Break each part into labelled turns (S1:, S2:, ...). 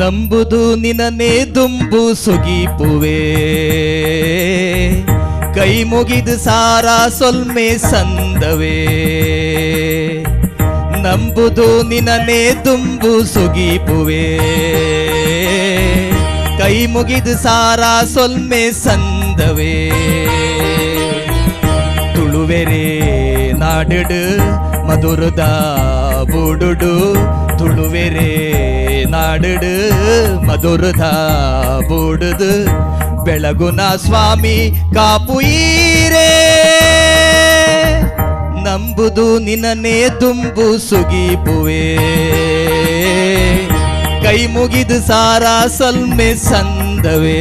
S1: ನಂಬುದು ನಿನನೇ ದುಂಬು ಸುಗೀಪುವೆ. ಕೈ ಮುಗಿದು ಸಾರ ಸೊಲ್ಮೆ ಸಂದವೇ. ನಂಬುದು ನಿನನೇ ದುಂಬು ಸುಗೀಪುವೆ. ಕೈ ಮುಗಿದು ಸಾರ ಸೊಲ್ಮೆ ಸಂದವೇ. ತುಳುವೆರೆ ನಾಡುಡು, ಮಧುರದ ಬುಡುಡು, ತುಳುವೆರೆ ನಾಡುಡು, ಮಧುರದ ಬುಡುದು, ಬೆಳಗುನ ಸ್ವಾಮಿ ಕಾಪುಯೀರೇ ನಂಬುದು ನಿನನೇ ತುಂಬು ಸುಗೀಪುವೆ ಕೈ ಮುಗಿದು ಸಾರ ಸಲ್ಮೆ ಸಂದವೇ.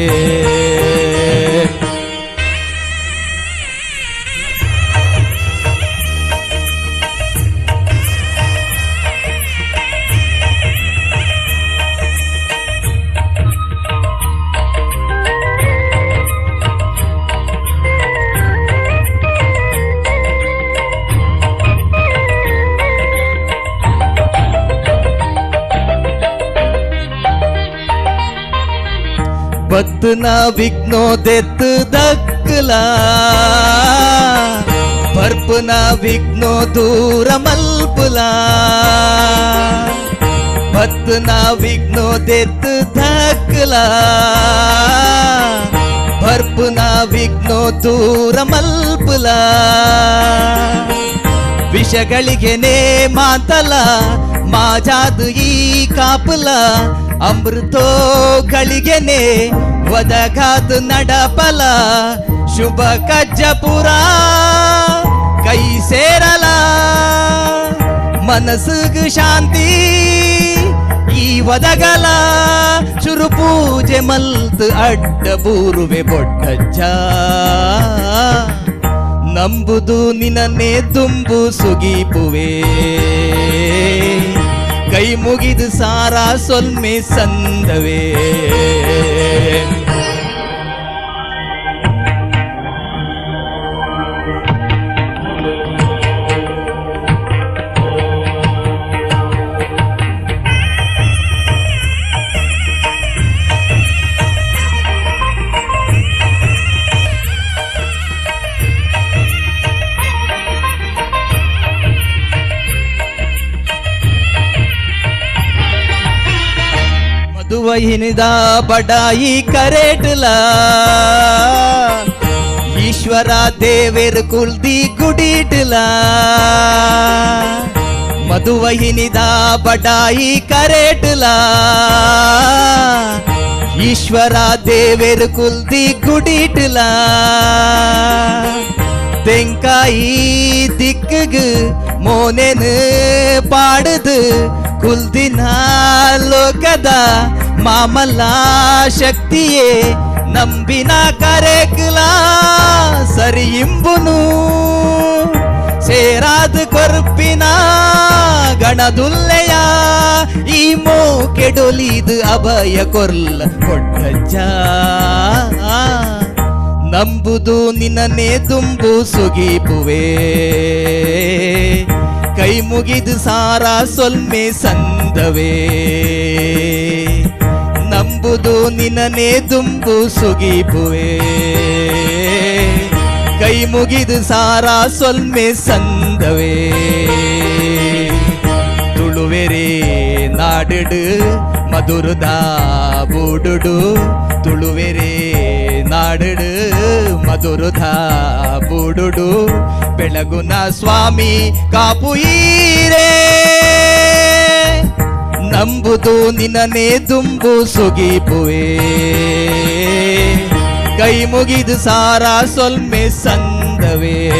S1: ಬತ್ತುನ ವಿಘ್ನೋದೆತ್ತು ದಕ್ಕಲ. ಬರ್ಪುನ ವಿಘ್ನೋ ದೂರ ಮಲ್ಪುಲ. ಬತ್ತುನ ವಿಘ್ನೋದೆತ್ತು ದಕ್ಕಲ. ಬರ್ಪುನ ವಿಘ್ನೋ ದೂರ ಮಲ್ಪುಲ. ವಿಷಗಳಿಗೆನೆ ಮಾತಲ, ಮಾಜಾದು ಈ ಕಾಪುಲ. ಅಮೃತೋ ಗಳಿಗೆನೆ ಒದಗಾದು ನಡಪಲ ಶುಭ ಕಜ್ಜಪುರ ಕೈ ಸೇರಲ. ಮನಸ್ಸಿಗೆ ಶಾಂತಿ ಈ ಒದಗಲ ಶುರು ಪೂಜೆ ಮಲ್ತು ಅಡ್ಡ ಬೂರುವೆ ಬೊಡ್ಡಜ್ಜ ನಂಬುದು ನಿನನ್ನೇ ತುಂಬು ಸುಗೀಪುವೆ. ಕೈ ಮುಗಿದು ಸಾರ ಸೊಲ್ಮೆ ಸಂದವೇ ಮಧುವಹಿನಿದ ಬಡಾಯಿ ಕರೇಟಲ ಈಶ್ವರ ದೇವೇರು ಕುಲ್ದಿ ಗುಡಿಟ್ಲ ಮಧುವಹಿನಿದ ಬಡಾಯಿ ಕರೇಟಲ ಈಶ್ವರ ದೇವೇರು ಕುಲ್ದಿ ಗುಡಿಟ್ಲ ತೆಂಕಾಯಿ ದಿಕ್ಕಗು ಮೋನೆನು ಪಾಡುದು ಕುಲ್ದಿನ ಲೋಕದ ಮಾಮಲ್ಲ ಶಕ್ತಿಯೇ ನಂಬಿನ ಕರೆಕ್ಲ ಇಂಬುನು. ಸೇರಾದ ಕೊರ್ಪಿನ ಗಣದುಲ್ಲೆಯ ಈ ಕೆಡೊಲಿದು ಅಭಯ ಕೊರ್ಲ ಕೊಟ್ಟಜ್ಜ. ನಂಬುದು ನಿನ್ನನೇ ತುಂಬು ಸುಗೀಪುವೆ. ಕೈ ಮುಗಿದು ಸಾರ ಸೊಲ್ಮೆ ಸಂದವೇ ನಂಬುದು ನಿನನೇ ತುಂಬು ಸುಗೀಪುವೆ ಕೈ ಮುಗಿದು ಸಾರ ಸೊಲ್ಮೆ ಸಂದವೇ ತುಳುವೆರೆ ನಾಡುಡು ಮಧುರದ ಬೂಡುಡು ತುಳುವೆರೆ ನಾಡುಡು ಮಧುರದ ಬುಡುಡು. ಬೆಳಗುನ ಸ್ವಾಮಿ ಕಾಪುಯೀರೇ ನಂಬುದು ನಿನ್ನನೇ ದುಂಬು ಸುಗೀಪುವೆ. ಕೈ ಮುಗಿದು ಸಾರ ಸೊಲ್ಮೆ ಸಂದವೇ.